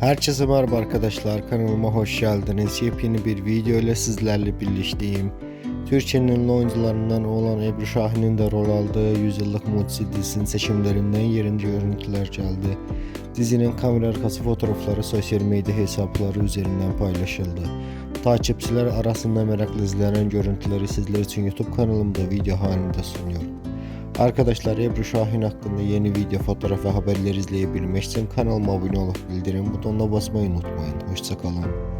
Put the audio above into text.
Herkese merhaba arkadaşlar kanalıma hoş geldiniz. Yepyeni bir video ile sizlerle birlikteyim. Türkiye'nin ünlü oyuncularından olan Ebru Şahin'in de rol aldığı Yüzyıllık Mucize dizisinin seçimlerinden yerinde görüntüler geldi. Dizinin kamera arkası fotoğrafları sosyal medya hesapları üzerinden paylaşıldı. Takipçiler arasında merakla izlenen görüntüleri sizler için YouTube kanalımda video halinde sunuyorum. Arkadaşlar Ebru Şahin hakkında yeni video, fotoğraf ve haberler izleyebilmek için kanalıma abone olup bildirim butonuna basmayı unutmayın. Hoşçakalın.